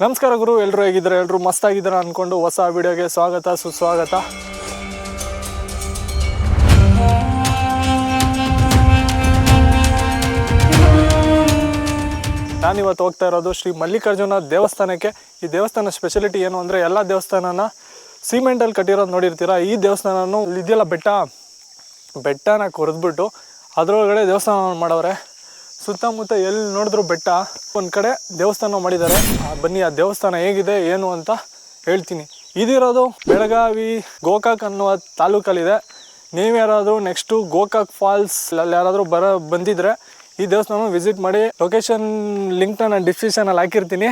ನಮಸ್ಕಾರ ಗುರು ಎಲ್ಲರೂ ಹೇಗಿದ್ದಾರೆ? ಎಲ್ಲರೂ ಮಸ್ತಾಗಿದ್ದಾರೆ ಅಂದ್ಕೊಂಡು ಹೊಸ ವಿಡಿಯೋಗೆ ಸ್ವಾಗತ, ಸುಸ್ವಾಗತ. ನಾನಿವತ್ತು ಹೋಗ್ತಾ ಇರೋದು ಶ್ರೀ ಮಲ್ಲಿಕಾರ್ಜುನ ದೇವಸ್ಥಾನಕ್ಕೆ. ಈ ದೇವಸ್ಥಾನ ಸ್ಪೆಷಾಲಿಟಿ ಏನು ಅಂದರೆ ಎಲ್ಲ ದೇವಸ್ಥಾನನ ಸಿಮೆಂಟಲ್ಲಿ ಕಟ್ಟಿರೋದು ನೋಡಿರ್ತೀರ? ಈ ದೇವಸ್ಥಾನನೂ ಇದೆಯಲ್ಲ ಬೆಟ್ಟ? ಬೆಟ್ಟನ ಕೊರೆದ್ಬಿಟ್ಟು ಅದರೊಳಗಡೆ ದೇವಸ್ಥಾನ ಮಾಡವ್ರೆ. ಸುತ್ತಮುತ್ತ ಎಲ್ಲಿ ನೋಡಿದ್ರು ಬೆಟ್ಟ, ಒಂದು ಕಡೆ ದೇವಸ್ಥಾನ ಮಾಡಿದ್ದಾರೆ. ಬನ್ನಿ, ಆ ದೇವಸ್ಥಾನ ಹೇಗಿದೆ, ಏನು ಅಂತ ಹೇಳ್ತೀನಿ. ಇದಿರೋದು ಬೆಳಗಾವಿ ಗೋಕಾಕ್ ಅನ್ನುವ ತಾಲೂಕಲ್ಲಿದೆ. ನೀವು ಯಾರಾದರೂ ನೆಕ್ಸ್ಟು ಗೋಕಾಕ್ ಫಾಲ್ಸ್ ಅಲ್ಲಿ ಯಾರಾದರೂ ಬರ, ಬಂದಿದ್ರೆ ಈ ದೇವಸ್ಥಾನ ವಿಸಿಟ್ ಮಾಡಿ. ಲೊಕೇಶನ್ ಲಿಂಕ್ನ ನಾನು ಡಿಸ್ಕ್ರಿಪ್ಷನಲ್ಲಿ ಹಾಕಿರ್ತೀನಿ.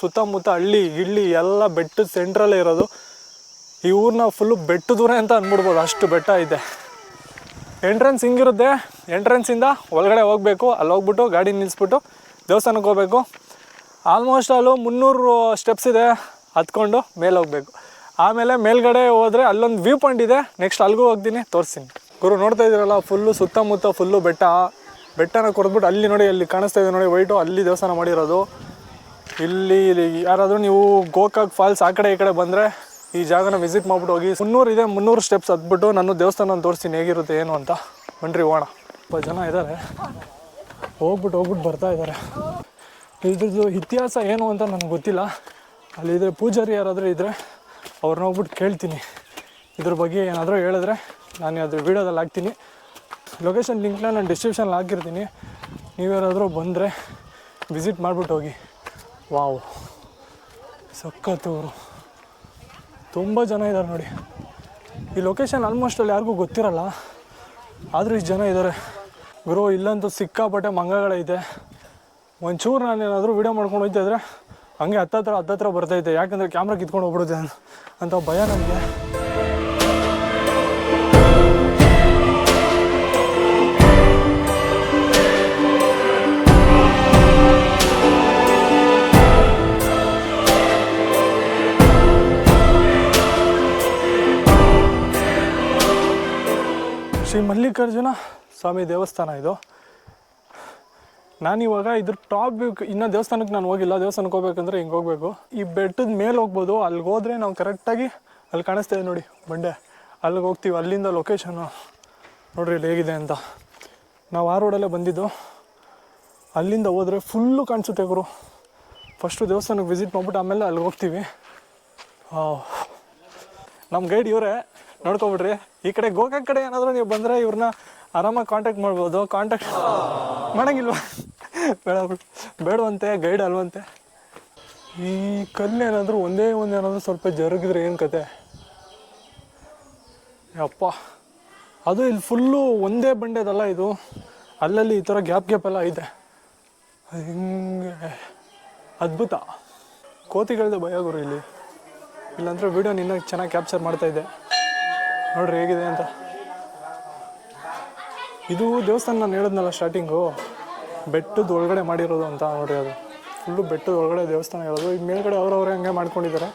ಸುತ್ತಮುತ್ತ ಹಳ್ಳಿ, ಗಿಳ್ಳಿ, ಎಲ್ಲ ಬೆಟ್ಟದ ಸೆಂಟ್ರಲ್ಲೇ ಇರೋದು. ಈ ಊರನ್ನ ಫುಲ್ಲು ಬೆಟ್ಟದೂರೇ ಅಂತ ಅಂದ್ಬಿಡ್ಬೋದು ಅಷ್ಟು ಬೆಟ್ಟ ಇದೆ. ಎಂಟ್ರೆನ್ಸ್ ಹಿಂಗಿರುತ್ತೆ. ಎಂಟ್ರೆನ್ಸಿಂದ ಒಳಗಡೆ ಹೋಗಬೇಕು, ಅಲ್ಲಿ ಹೋಗ್ಬಿಟ್ಟು ಗಾಡಿ ನಿಲ್ಲಿಸ್ಬಿಟ್ಟು ದೇವಸ್ಥಾನಕ್ಕೆ ಹೋಗ್ಬೇಕು. ಆಲ್ಮೋಸ್ಟ್ ಅಲ್ಲೂ ಮುನ್ನೂರು ಸ್ಟೆಪ್ಸ್ ಇದೆ, ಹತ್ಕೊಂಡು ಮೇಲೆ ಹೋಗಬೇಕು. ಆಮೇಲೆ ಮೇಲ್ಗಡೆ ಹೋದರೆ ಅಲ್ಲೊಂದು ವ್ಯೂ ಪಾಯಿಂಟ್ ಇದೆ. ನೆಕ್ಸ್ಟ್ ಅಲ್ಲಿಗೂ ಹೋಗ್ತೀನಿ, ತೋರಿಸ್ತೀನಿ. ಗುರು ನೋಡ್ತಾ ಇದ್ದೀರಲ್ಲ ಫುಲ್ಲು ಸುತ್ತಮುತ್ತ ಫುಲ್ಲು ಬೆಟ್ಟ. ಬೆಟ್ಟನ ಕೊರೆದ್ಬಿಟ್ಟು ಅಲ್ಲಿ ನೋಡಿ, ಅಲ್ಲಿ ಕಾಣಿಸ್ತಾ ಇದೆ ನೋಡಿ ವೈಟು ಅಲ್ಲಿ ದೇವಸ್ಥಾನ ಮಾಡಿರೋದು. ಇಲ್ಲಿ ಇಲ್ಲಿ ಯಾರಾದರೂ ನೀವು ಗೋಕಾಕ್ ಫಾಲ್ಸ್ ಆ ಕಡೆ ಈ ಕಡೆ ಬಂದರೆ ಈ ಜಾಗನ ವಿಸಿಟ್ ಮಾಡ್ಬಿಟ್ಟು ಹೋಗಿ ಮುನ್ನೂರು ಇದೆ, ಮುನ್ನೂರು ಸ್ಟೆಪ್ಸ್ ಹತ್ಬಿಟ್ಟು ನಾನು ದೇವಸ್ಥಾನ ತೋರಿಸ್ತೀನಿ, ಹೇಗಿರುತ್ತೆ, ಏನು ಅಂತ. ಬನ್ರಿ, ಹೋಗೋಣ. ತುಂಬ ಜನ ಇದ್ದಾರೆ ಹೋಗ್ಬಿಟ್ಟು ಹೋಗ್ಬಿಟ್ಟು ಬರ್ತಾ ಇದ್ದಾರೆ ಇದ್ರದ್ದು ಇತಿಹಾಸ ಏನು ಅಂತ ನನಗೆ ಗೊತ್ತಿಲ್ಲ. ಅಲ್ಲಿದ್ರೆ ಪೂಜಾರಿ ಯಾರಾದರೂ ಇದ್ದರೆ ಅವ್ರನ್ನ ಹೋಗ್ಬಿಟ್ಟು ಕೇಳ್ತೀನಿ. ಇದ್ರ ಬಗ್ಗೆ ಏನಾದರೂ ಹೇಳಿದ್ರೆ ನಾನು ಅದ್ರ ವೀಡಿಯೋದಲ್ಲಿ ಹಾಕ್ತೀನಿ. ಲೊಕೇಶನ್ ಲಿಂಕ್ನ ನಾನು ಡಿಸ್ಕ್ರಿಪ್ಷನಲ್ಲಿ ಹಾಕಿರ್ತೀನಿ. ನೀವ್ಯಾರಾದರೂ ಬಂದರೆ ವಿಸಿಟ್ ಮಾಡಿಬಿಟ್ಟು ಹೋಗಿ. ವಾವ್. ಸಖತ್ತು ಅವರು ತುಂಬ ಜನ ಇದ್ದಾರೆ ನೋಡಿ. ಈ ಲೊಕೇಶನ್ ಆಲ್ಮೋಸ್ಟ್ ಅಲ್ಲಿ ಯಾರಿಗೂ ಗೊತ್ತಿರಲ್ಲ. ಆದರೂ ಇಷ್ಟು ಜನ ಇದ್ದಾರೆ. ಗುರು, ಇಲ್ಲಂತೂ ಸಿಕ್ಕಾಪಟ್ಟೆ ಮಂಗಗಳೈತೆ ಒಂಚೂರು ನಾನೇನಾದರೂ ವೀಡಿಯೋ ಮಾಡ್ಕೊಂಡು ಹೋಗ್ತಾ ಇದ್ರೆ, ಹಂಗೆ ಹತ್ತತ್ರ ಹತ್ತತ್ರ ಬರ್ತೈತೆ ಯಾಕಂದರೆ ಕ್ಯಾಮ್ರಾ ಕಿತ್ಕೊಂಡು ಹೋಗ್ಬಿಡುತ್ತೆ ಅಂತ ಭಯ ನನಗೆ. ಶ್ರೀ ಮಲ್ಲಿಕಾರ್ಜುನ ಸ್ವಾಮಿ ದೇವಸ್ಥಾನ ಇದು. ನಾನಿವಾಗ ಇದ್ರ ಟಾಪ್ ವ್ಯೂ ಇನ್ನೂ ದೇವಸ್ಥಾನಕ್ಕೆ ನಾನು ಹೋಗಿಲ್ಲ. ದೇವಸ್ಥಾನಕ್ಕೆ ಹೋಗ್ಬೇಕಂದ್ರೆ ಹಿಂಗೆ ಹೋಗ್ಬೇಕು. ಈ ಬೆಟ್ಟದ ಮೇಲೆ ಹೋಗ್ಬೋದು. ಅಲ್ಲಿಗೆ ಹೋದ್ರೆ ನಾವು ಕರೆಕ್ಟಾಗಿ ಅಲ್ಲಿ ಕಾಣಿಸ್ತೇವೆ ನೋಡಿ ಬಂಡೆ. ಅಲ್ಲಿಗೆ ಹೋಗ್ತೀವಿ. ಅಲ್ಲಿಂದ ಲೊಕೇಶನ್ನು ನೋಡ್ರಿ ಇಲ್ಲಿ ಹೇಗಿದೆ ಅಂತ. ನಾವು ಆ ರೋಡಲ್ಲೇ ಬಂದಿದ್ದು. ಅಲ್ಲಿಂದ ಹೋದರೆ ಫುಲ್ಲು ಕಾಣಿಸುತ್ತೆ ಗುರು. ಫಸ್ಟು ದೇವಸ್ಥಾನಕ್ಕೆ ವಿಸಿಟ್ ಮಾಡ್ಬಿಟ್ಟು ಆಮೇಲೆ ಅಲ್ಲಿಗೆ ಹೋಗ್ತೀವಿ. ನಮ್ಮ ಗೈಡ್ ಇವರೇ ನೋಡ್ಕೊಬಿಡ್ರಿ. ಈ ಕಡೆ ಗೋಕಾಕ್ ಕಡೆ ಏನಾದರೂ ನೀವು ಬಂದರೆ ಇವ್ರನ್ನ ಆರಾಮಾಗಿ ಕಾಂಟ್ಯಾಕ್ಟ್ ಮಾಡ್ಬೋದು. ಕಾಂಟ್ಯಾಕ್ಟ್ ಮಾಡಂಗಿಲ್ವಾ? ಬೇಡ ಬಿಡು. ಬೇಡವಂತೆ ಗೈಡ್ ಅಲ್ವಂತೆ. ಈ ಕಲ್ಲು ಏನಾದರೂ ಒಂದೇ ಒಂದು ಏನಾದರೂ ಸ್ವಲ್ಪ ಜರುಗಿದ್ರೆ ಏನು ಕತೆ? ಅಪ್ಪ ಅದು ಇಲ್ಲಿ ಫುಲ್ಲು ಒಂದೇ ಬಂಡೆದಲ್ಲ ಇದು? ಅಲ್ಲಲ್ಲಿ ಈ ಥರ ಗ್ಯಾಪ್ ಗ್ಯಾಪ್ ಎಲ್ಲ ಇದೆ ಹಿಂಗೆ, ಅದ್ಭುತ. ಕೋತಿಗಳದ್ದು ಭಯ ಗುರು ಇಲ್ಲಿ. ಇಲ್ಲಾಂದ್ರೆ ವೀಡಿಯೋ ನಿನ್ನ ಚೆನ್ನಾಗಿ ಕ್ಯಾಪ್ಚರ್ ಮಾಡ್ತಾ ಇದ್ದೆ ನೋಡ್ರಿ ಹೇಗಿದೆ ಅಂತ. ಇದು ದೇವಸ್ಥಾನ ನಾನು ಹೇಳಿದ್ನಲ್ಲ ಸ್ಟಾರ್ಟಿಂಗು ಬೆಟ್ಟದ ಒಳಗಡೆ ಮಾಡಿರೋದು ಅಂತ ನೋಡ್ರಿ ಅದು. ಫುಲ್ಲು ಬೆಟ್ಟದ ಒಳಗಡೆ ದೇವಸ್ಥಾನ ಇರೋದು. ಈಗ ಮೇಲ್ಗಡೆ ಅವರವರೇ ಹಂಗೆ ಮಾಡ್ಕೊಂಡಿದ್ದಾರೆ.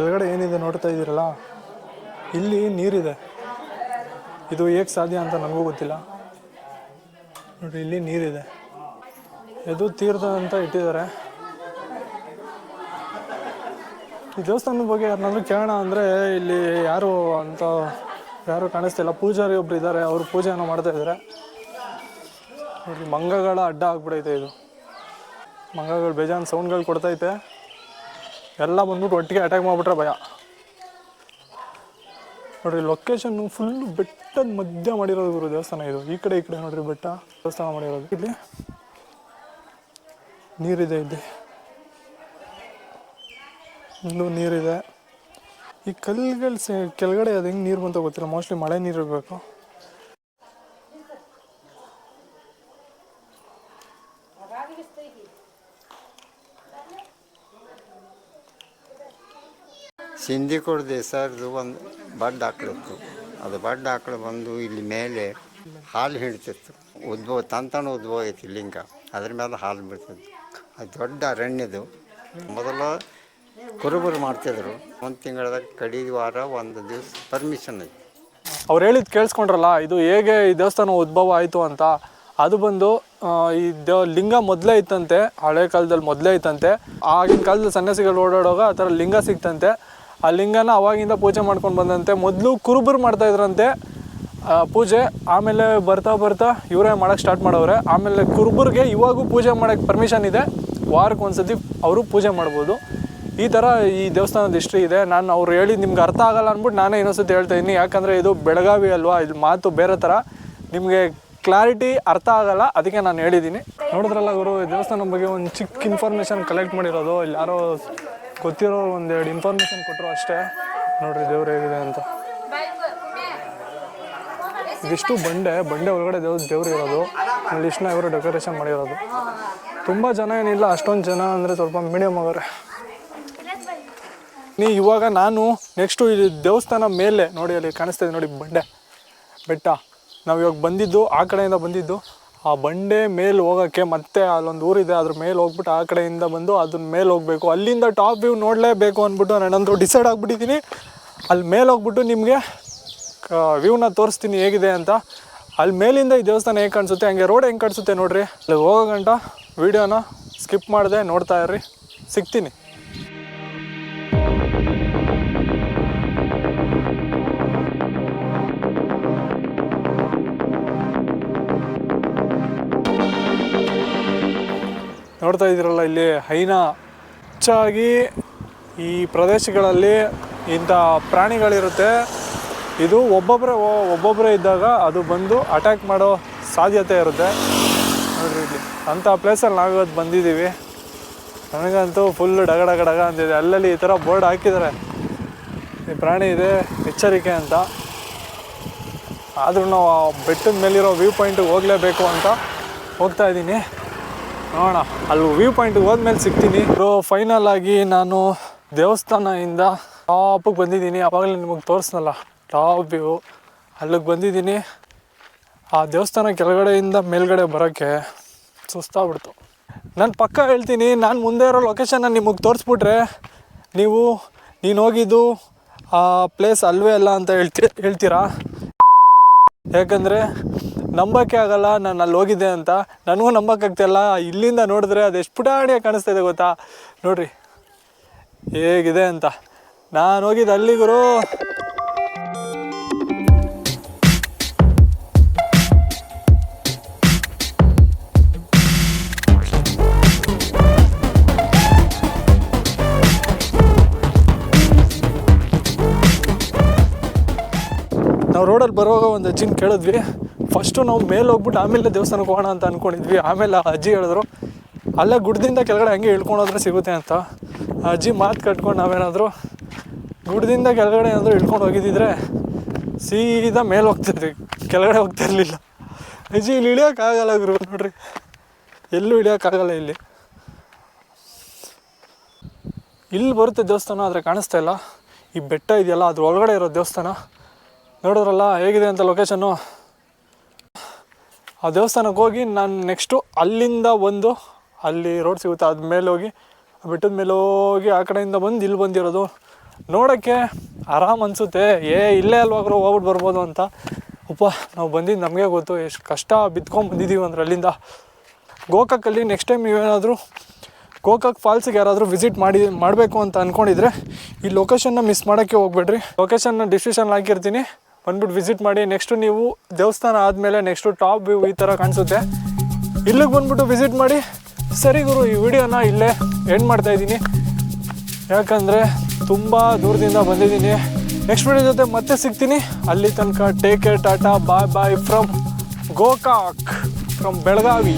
ಕೆಳಗಡೆ ಏನಿದೆ ನೋಡ್ತಾ ಇದ್ದೀರಲ್ಲ, ಇಲ್ಲಿ ನೀರಿದೆ. ಇದು ಹೇಗೆ ಸಾಧ್ಯ ಅಂತ ನನಗೂ ಗೊತ್ತಿಲ್ಲ. ನೋಡಿ, ಇಲ್ಲಿ ನೀರಿದೆ. ಇದು ತೀರ್ಥ ಅಂತ ಇಟ್ಟಿದ್ದಾರೆ. ಈ ದೇವಸ್ಥಾನದ ಬಗ್ಗೆ ಯಾರನ್ನಾದ್ರೂ ಕೇಳೋಣ ಅಂದರೆ ಇಲ್ಲಿ ಯಾರು ಅಂತ ಯಾರು ಕಾಣಿಸ್ತಿಲ್ಲ ಪೂಜಾರಿ ಒಬ್ರು ಇದ್ದಾರೆ, ಅವರು ಪೂಜೆಯನ್ನು ಮಾಡ್ತಾ ಇದ್ದಾರೆ. ಮಂಗಗಳ ಅಡ್ಡ ಆಗ್ಬಿಡೈತೆ ಇದು. ಮಂಗಗಳು ಬೇಜಾನ್ ಸೌಂಡ್ಗಳು ಕೊಡ್ತೈತೆ. ಎಲ್ಲ ಬಂದ್ಬಿಟ್ಟು ಒಟ್ಟಿಗೆ ಅಟ್ಯಾಕ್ ಮಾಡಿಬಿಟ್ರೆ ಭಯ. ನೋಡ್ರಿ ಲೊಕೇಶನ್ ಫುಲ್ ಬೆಟ್ಟದ ಮಧ್ಯ ಮಾಡಿರೋದು ಗುರು ದೇವಸ್ಥಾನ ಇದು. ಈ ಕಡೆ ಈ ಕಡೆ ನೋಡ್ರಿ ಬೆಟ್ಟ ದೇವಸ್ಥಾನ ಮಾಡಿರೋದು. ಇಲ್ಲಿ ನೀರಿದೆ ಇಲ್ಲಿ. ಇಲ್ಲೂ ನೀರಿದೆ. ಈ ಕಲ್ಲುಗಳು ಕೆಳಗಡೆ ಅದು ಹೆಂಗೆ ನೀರು ಬಂತ ಗೊತ್ತಿಲ್ಲ. ಮೋಸ್ಟ್ಲಿ ಮಳೆ ನೀರು ಇರಬೇಕು. ಸಿಂಧಿಕೋಡ್ ಸರ್ದು ಒಂದು ಬಡ್ ಹಾಕ್ಲಿತ್ತು ಅದು ಬಡ್ಡ ಹಾಕ್ಳು ಬಂದು ಇಲ್ಲಿ ಮೇಲೆ ಹಾಲು ಹಿಡಿತಿತ್ತು. ಉದ್ಭವ ತಂತಾನು ಉದ್ಭವ ಐತಿ ಲಿಂಗ. ಅದ್ರ ಮೇಲೆ ಹಾಲು ಬಿಡ್ತಿತ್ತು. ಅದು ದೊಡ್ಡ ಅರಣ್ಯದು. ಮೊದಲು ಕುರುಬರು ಮಾಡ್ತಿದ್ರು. ಒಂದು ತಿಂಗಳದಾಗ ಕಡಿ ವಾರ ಒಂದು ದಿವಸ ಪರ್ಮಿಷನ್ ಐತಿ ಅವ್ರು ಹೇಳಿದ್ ಕೇಳಿಸ್ಕೊಂಡ್ರಲ್ಲ, ಇದು ಹೇಗೆ ಈ ದೇವಸ್ಥಾನ ಉದ್ಭವ ಆಯಿತು ಅಂತ. ಅದು ಬಂದು ಈ ದೇವ ಲಿಂಗ ಮೊದಲೇ ಇತ್ತಂತೆ. ಹಳೆ ಕಾಲದಲ್ಲಿ ಮೊದಲೇ ಇತ್ತಂತೆ. ಆಗಿನ ಕಾಲದಲ್ಲಿ ಸನ್ಯಾಸಿಗಳು ಓಡಾಡುವಾಗ ಆ ಥರ ಲಿಂಗ ಸಿಕ್ತಂತೆ ಆ ಲಿಂಗನ ಅವಾಗಿಂದ ಪೂಜೆ ಮಾಡ್ಕೊಂಡು ಬಂದಂತೆ. ಮೊದಲು ಕುರುಬರು ಮಾಡ್ತಾ ಇದ್ರಂತೆ. ಪೂಜೆ. ಆಮೇಲೆ ಬರ್ತಾ ಬರ್ತಾ ಇವರೇ ಮಾಡೋಕ್ಕೆ ಸ್ಟಾರ್ಟ್ ಮಾಡೋರೆ ಆಮೇಲೆ ಕುರುಬರಿಗೆ ಇವಾಗೂ ಪೂಜೆ ಮಾಡೋಕ್ಕೆ ಪರ್ಮಿಷನ್ ಇದೆ. ವಾರಕ್ಕೆ ಒಂದ್ಸತಿ ಅವರು ಪೂಜೆ ಮಾಡ್ಬೋದು. ಈ ಥರ ಈ ದೇವಸ್ಥಾನದ ಹಿಸ್ಟ್ರಿ ಇದೆ. ನಾನು ಅವ್ರು ಹೇಳಿ ನಿಮ್ಗೆ ಅರ್ಥ ಆಗಲ್ಲ ಅಂದ್ಬಿಟ್ಟು ನಾನೇ ಇನ್ನೊಂದ್ಸತಿ ಹೇಳ್ತಾ ಇದ್ದೀನಿ. ಯಾಕಂದರೆ ಇದು ಬೆಳಗಾವಿ ಅಲ್ವಾ? ಇದು ಮಾತು ಬೇರೆ ಥರ ನಿಮಗೆ ಕ್ಲಾರಿಟಿ ಅರ್ಥ ಆಗಲ್ಲ. ಅದಕ್ಕೆ ನಾನು ಹೇಳಿದ್ದೀನಿ. ನೋಡಿದ್ರಲ್ಲ ಗುರು ದೇವಸ್ಥಾನದ ಬಗ್ಗೆ ಒಂದು ಚಿಕ್ಕ ಇನ್ಫಾರ್ಮೇಷನ್ ಕಲೆಕ್ಟ್ ಮಾಡಿರೋದು. ಇಲ್ಲಿ ಯಾರೋ ಗೊತ್ತಿರೋ ಒಂದೆರಡು ಇನ್ಫಾರ್ಮೇಷನ್ ಕೊಟ್ಟರು ಅಷ್ಟೇ. ನೋಡ್ರಿ ದೇವ್ರು ಹೇಗಿದೆ ಅಂತ. ಇದಿಷ್ಟು ಬಂಡೆ ಬಂಡೆ ಒಳಗಡೆ ದೇವ್ರ, ದೇವ್ರು ಇರೋದು. ಅಲ್ಲಿ ಇಷ್ಟನ್ನ ಇವರು ಡೆಕೋರೇಷನ್ ಮಾಡಿರೋದು. ತುಂಬ ಜನ ಏನಿಲ್ಲ, ಅಷ್ಟೊಂದು ಜನ ಅಂದರೆ ಸ್ವಲ್ಪ ಮೀಡಿಯಮ್ ಅವರೆ ನೀ ಇವಾಗ ನಾನು ನೆಕ್ಸ್ಟು ಇದು ದೇವಸ್ಥಾನ ಮೇಲೆ ನೋಡಿ, ಅಲ್ಲಿ ಕಾಣಿಸ್ತಾ ಇದೆ ನೋಡಿ ಬಂಡೆ. ಬೆಟ್ಟ. ನಾವು ಇವಾಗ ಬಂದಿದ್ದು, ಆ ಕಡೆಯಿಂದ ಬಂದಿದ್ದು ಆ ಬಂಡೆ ಮೇಲೆ ಹೋಗೋಕ್ಕೆ ಮತ್ತೆ ಅಲ್ಲೊಂದು ಊರಿದೆ, ಅದ್ರ ಮೇಲೆ ಹೋಗ್ಬಿಟ್ಟು ಆ ಕಡೆಯಿಂದ ಬಂದು ಅದನ್ನ ಮೇಲೆ ಹೋಗಬೇಕು. ಅಲ್ಲಿಂದ ಟಾಪ್ ವ್ಯೂ ನೋಡಲೇಬೇಕು ಅಂದ್ಬಿಟ್ಟು ನಾನಂತೂ ಡಿಸೈಡ್ ಆಗಿಬಿಟ್ಟಿದ್ದೀನಿ. ಅಲ್ಲಿ ಮೇಲೆ ಹೋಗ್ಬಿಟ್ಟು ನಿಮಗೆ ವ್ಯೂನ ತೋರಿಸ್ತೀನಿ ಹೇಗಿದೆ ಅಂತ. ಅಲ್ಲಿ ಮೇಲಿಂದ ಈ ದೇವಸ್ಥಾನ ಹೇಗೆ ಕಾಣಿಸುತ್ತೆ, ಹಂಗೆ ರೋಡ್ ಹೆಂಗೆ ಕಾಣಿಸುತ್ತೆ ನೋಡಿರಿ. ಅಲ್ಲಿ ಹೋಗೋ ಗಂಟ, ವೀಡಿಯೋನ ಸ್ಕಿಪ್ ಮಾಡಿದೆ ನೋಡ್ತಾ ಇರ್ರಿ. ಸಿಗ್ತೀನಿ. ನೋಡ್ತಾ ಇದ್ದೀರಲ್ಲ, ಇಲ್ಲಿ ಹೈನಾ. ಹೆಚ್ಚಾಗಿ ಈ ಪ್ರದೇಶಗಳಲ್ಲಿ ಇಂಥ ಪ್ರಾಣಿಗಳಿರುತ್ತೆ. ಇದು ಒಬ್ಬೊಬ್ಬರೇ ಒಬ್ಬೊಬ್ಬರೇ ಇದ್ದಾಗ ಅದು ಬಂದು ಅಟ್ಯಾಕ್ ಮಾಡೋ ಸಾಧ್ಯತೆ ಇರುತ್ತೆ. ನೋಡಿರಿ ಇಲ್ಲಿ, ಅಂಥ ಪ್ಲೇಸಲ್ಲಿ ನಾವಿವತ್ತು ಬಂದಿದ್ದೀವಿ. ನನಗಂತೂ ಫುಲ್ ಡಗ ಡಗ ಡಗ ಅಂತಿದೆ. ಅಲ್ಲಲ್ಲಿ ಈ ಥರ ಬೋರ್ಡ್ ಹಾಕಿದ್ದಾರೆ. ಈ ಪ್ರಾಣಿ ಇದೆ, ಎಚ್ಚರಿಕೆ ಅಂತ. ಆದರೂ ನಾವು ಬೆಟ್ಟದ ಮೇಲಿರೋ ವ್ಯೂ ಪಾಯಿಂಟಿಗೆ ಹೋಗಲೇಬೇಕು ಅಂತ ಹೋಗ್ತಾ ಇದ್ದೀನಿ. ನೋಡೋಣ. ಅಲ್ಲಿ ವ್ಯೂ ಪಾಯಿಂಟಿಗೆ ಹೋದ್ಮೇಲೆ ಸಿಗ್ತೀನಿ. ಬ್ರೋ ಫೈನಲ್ ಆಗಿ ನಾನು ದೇವಸ್ಥಾನದಿಂದ ಟಾಪಿಗೆ ಬಂದಿದ್ದೀನಿ. ಅವಾಗಲೇ ನಿಮಗೆ ತೋರಿಸ್ನಲ್ಲ ಟಾಪ್ ವ್ಯೂ ಅಲ್ಲಿಗೆ ಬಂದಿದ್ದೀನಿ. ಆ ದೇವಸ್ಥಾನ ಕೆಳಗಡೆಯಿಂದ ಮೇಲ್ಗಡೆ ಬರೋಕ್ಕೆ ಸುಸ್ತಾಗ್ಬಿಡ್ತು. ನಾನು ಪಕ್ಕ ಹೇಳ್ತೀನಿ, ನಾನು ಮುಂದೆ ಇರೋ ಲೊಕೇಶನ್ನ ನಿಮಗೆ ತೋರಿಸ್ಬಿಟ್ರೆ ನೀವು, ನೀನು ಹೋಗಿದ್ದು ಆ ಪ್ಲೇಸ್ ಅಲ್ವೇ ಅಲ್ಲ ಅಂತ ಹೇಳ್ತಿ, ಹೇಳ್ತೀರಾ? ಯಾಕಂದರೆ ನಂಬಕ್ಕೆ ಆಗಲ್ಲ, ನಾನು ಅಲ್ಲಿ ಹೋಗಿದ್ದೆ ಅಂತ. ನನಗೂ ನಂಬಕ್ಕಾಗ್ತಿಲ್ಲ ಇಲ್ಲಿಂದ ನೋಡಿದ್ರೆ ಅದು ಎಷ್ಟು ಪುಟಾಣಿಯಾಗಿ ಕಾಣಿಸ್ತಾ ಇದೆ ಗೊತ್ತಾ? ನೋಡ್ರಿ. ಹೇಗಿದೆ ಅಂತ. ನಾನು ಹೋಗಿದ್ದು ಅಲ್ಲಿಗೂ ನಾವು ರೋಡಲ್ಲಿ ಬರುವಾಗ ಒಂದು ಅಜ್ಜಿನ ಕೇಳಿದ್ವಿ. ಫಸ್ಟು ನಾವು ಮೇಲೆ ಹೋಗ್ಬಿಟ್ಟು ಆಮೇಲೆ ದೇವಸ್ಥಾನಕ್ಕೆ ಹೋಗೋಣ ಅಂತ ಅಂದ್ಕೊಂಡಿದ್ವಿ ಆಮೇಲೆ ಆ ಅಜ್ಜಿ ಹೇಳಿದ್ರು, ಅಲ್ಲೇ, ಗುಡ್ದಿಂದ ಕೆಳಗಡೆ ಹಂಗೆ ಇಳ್ಕೊಂಡೋದ್ರೆ ಸಿಗುತ್ತೆ ಅಂತ. ಅಜ್ಜಿ ಮಾತು ಕಟ್ಕೊಂಡು ನಾವೇನಾದರೂ ಗುಡ್ದಿಂದ ಕೆಳಗಡೆ ಏನಾದರೂ ಇಳ್ಕೊಂಡು ಹೋಗಿದ್ದಿದ್ರೆ ಸೀದಾ ಮೇಲೆ ಹೋಗ್ತಿದ್ವಿ ಕೆಳಗಡೆ ಹೋಗ್ತಾ ಇರಲಿಲ್ಲ. ಅಜ್ಜಿ, ಇಲ್ಲಿ ಇಳಿಯೋಕ್ಕಾಗಲ್ಲ ಗುರು, ನೋಡ್ರಿ. ಎಲ್ಲೂ ಇಳಿಯೋಕ್ಕಾಗಲ್ಲ ಇಲ್ಲಿ. ಇಲ್ಲಿ ಬರುತ್ತೆ ದೇವಸ್ಥಾನ, ಆದರೆ ಕಾಣಿಸ್ತಾ ಇಲ್ಲ. ಈ ಬೆಟ್ಟ ಇದೆಯಲ್ಲ ಅದ್ರ ಒಳಗಡೆ ಇರೋ ದೇವಸ್ಥಾನ. ನೋಡಿದ್ರಲ್ಲ, ಹೇಗಿದೆ ಅಂತ ಲೊಕೇಶನ್ನು ಆ ದೇವಸ್ಥಾನಕ್ಕೆ ಹೋಗಿ ನಾನು ನೆಕ್ಸ್ಟು ಅಲ್ಲಿಂದ ಬಂದು ಅಲ್ಲಿ ರೋಡ್ ಸಿಗುತ್ತೆ, ಅದ ಮೇಲೆ ಹೋಗಿ, ಬೆಟ್ಟದ ಮೇಲೆ ಹೋಗಿ ಆ ಕಡೆಯಿಂದ ಬಂದು ಇಲ್ಲಿ ಬಂದಿರೋದು. ನೋಡೋಕ್ಕೆ ಆರಾಮ್ ಅನಿಸುತ್ತೆ. ಏ, ಇಲ್ಲೇ ಅಲ್ವಾಗ್ರೂ ಹೋಗ್ಬಿಟ್ಟು ಬರ್ಬೋದು ಅಂತ. ಉಪ್ಪ, ನಾವು ಬಂದಿದ್ದು ನಮಗೆ ಗೊತ್ತು. ಎಷ್ಟು ಕಷ್ಟ ಬಿತ್ಕೊಂಡು ಬಂದಿದ್ದೀವಿ ಅಂದ್ರೆ ಅಲ್ಲಿಂದ. ಗೋಕಾಕಲ್ಲಿ ನೆಕ್ಸ್ಟ್ ಟೈಮ್ ನೀವೇನಾದರೂ ಗೋಕಾಕ್ ಫಾಲ್ಸಿಗೆ ಯಾರಾದರೂ ವಿಸಿಟ್ ಮಾಡಿ, ಮಾಡಬೇಕು ಅಂತ ಅಂದ್ಕೊಂಡಿದ್ರೆ ಈ ಲೊಕೇಶನ್ನ ಮಿಸ್ ಮಾಡೋಕ್ಕೆ ಹೋಗ್ಬೇಡ್ರಿ. ಲೊಕೇಶನ್ನ ಡಿಸ್ಕ್ರಿಪ್ಷನ್ ಹಾಕಿರ್ತೀನಿ. ಬಂದ್ಬಿಟ್ಟು ವಿಸಿಟ್ ಮಾಡಿ ನೆಕ್ಸ್ಟು ನೀವು ದೇವಸ್ಥಾನ ಆದಮೇಲೆ ನೆಕ್ಸ್ಟು ಟಾಪ್ ವ್ಯೂ ಈ ಥರ ಕಾಣಿಸುತ್ತೆ. ಇಲ್ಲಿಗೆ ಬಂದ್ಬಿಟ್ಟು ವಿಸಿಟ್ ಮಾಡಿ. ಸರಿ ಗುರು, ಈ ವಿಡಿಯೋನ ಇಲ್ಲೇ ಎಂಡ್ ಮಾಡ್ತಾ ಇದ್ದೀನಿ. ಯಾಕಂದರೆ ತುಂಬ ದೂರದಿಂದ ಬಂದಿದ್ದೀನಿ. ನೆಕ್ಸ್ಟ್ ವಿಡಿಯೋ ಜೊತೆ ಮತ್ತೆ ಸಿಗ್ತೀನಿ. ಅಲ್ಲಿ ತನಕ take care Tata bye bye from Gokak from Belagavi